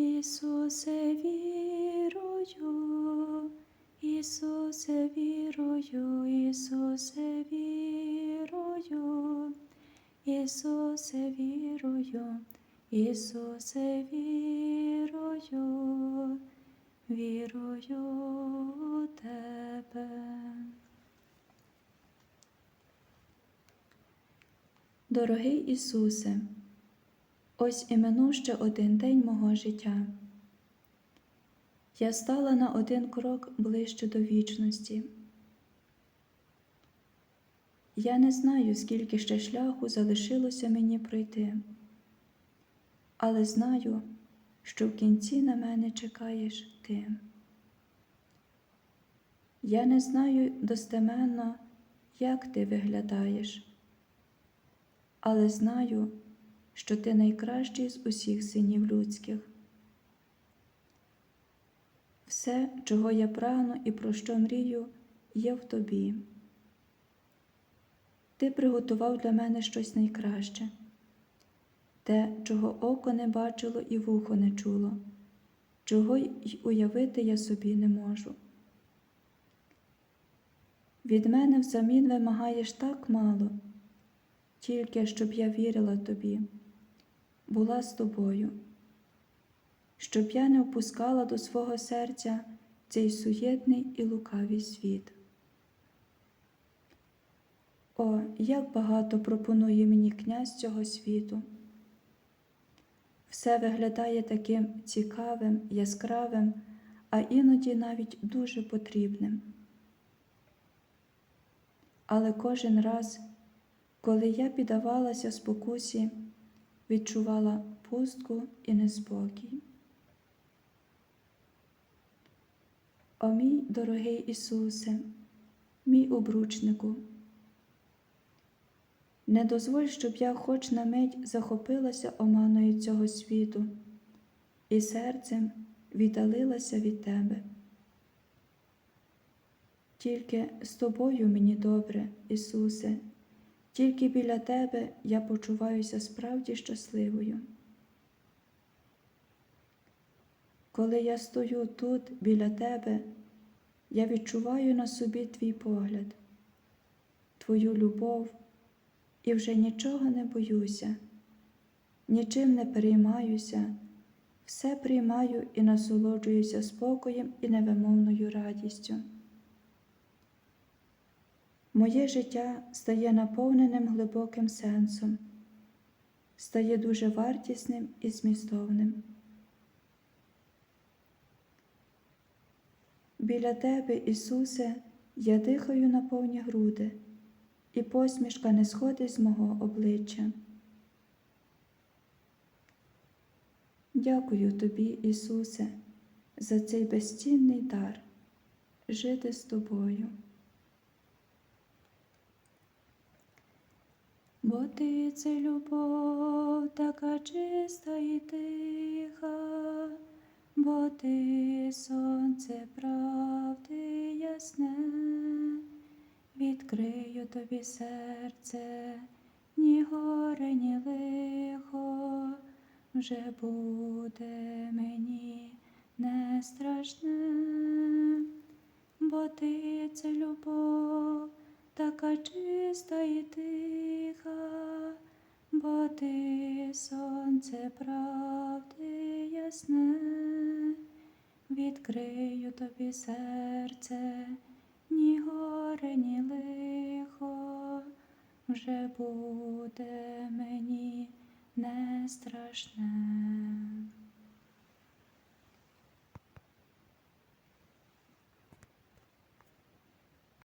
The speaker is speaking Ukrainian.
Ісусе, вірую, Ісусе, вірую, Ісусе, вірую, Ісусе, вірую, Ісусе, вірую, вірую у Тебе. Дорогий Ісусе, ось і минув ще один день мого життя. Я стала на один крок ближче до вічності. Я не знаю, скільки ще шляху залишилося мені пройти, але знаю, що в кінці на мене чекаєш ти. Я не знаю достеменно, як ти виглядаєш, але знаю, що ти найкращий з усіх синів людських. Все, чого я прагну і про що мрію, є в тобі. Ти приготував для мене щось найкраще, те, чого око не бачило і вухо не чуло, чого й уявити я собі не можу. Від мене взамін вимагаєш так мало, тільки щоб я вірила тобі, була з тобою, щоб я не впускала до свого серця цей суєтний і лукавий світ. О, як багато пропонує мені князь цього світу. Все виглядає таким цікавим, яскравим, а іноді навіть дуже потрібним. Але кожен раз, коли я піддавалася спокусі, відчувала пустку і неспокій. О мій дорогий Ісусе, мій обручнику, не дозволь, щоб я хоч на мить захопилася оманою цього світу і серцем віддалилася від Тебе. Тільки з тобою мені добре, Ісусе, тільки біля Тебе я почуваюся справді щасливою. Коли я стою тут біля Тебе, я відчуваю на собі Твій погляд, Твою любов і вже нічого не боюся, нічим не переймаюся, все приймаю і насолоджуюся спокоєм і невимовною радістю. Моє життя стає наповненим глибоким сенсом, стає дуже вартісним і змістовним. Біля Тебе, Ісусе, я дихаю на повні груди, і посмішка не сходить з мого обличчя. Дякую Тобі, Ісусе, за цей безцінний дар жити з Тобою. Бо ти це любов така чиста і тиха, бо ти сонце правди ясне, відкрию тобі серце, ні горе, ні лихо, вже буде мені не страшне, бо ти це любов така чиста і тиха, бо ти сонце правди ясне, відкрию тобі серце, ні горе, ні лихо, вже буде мені не страшне.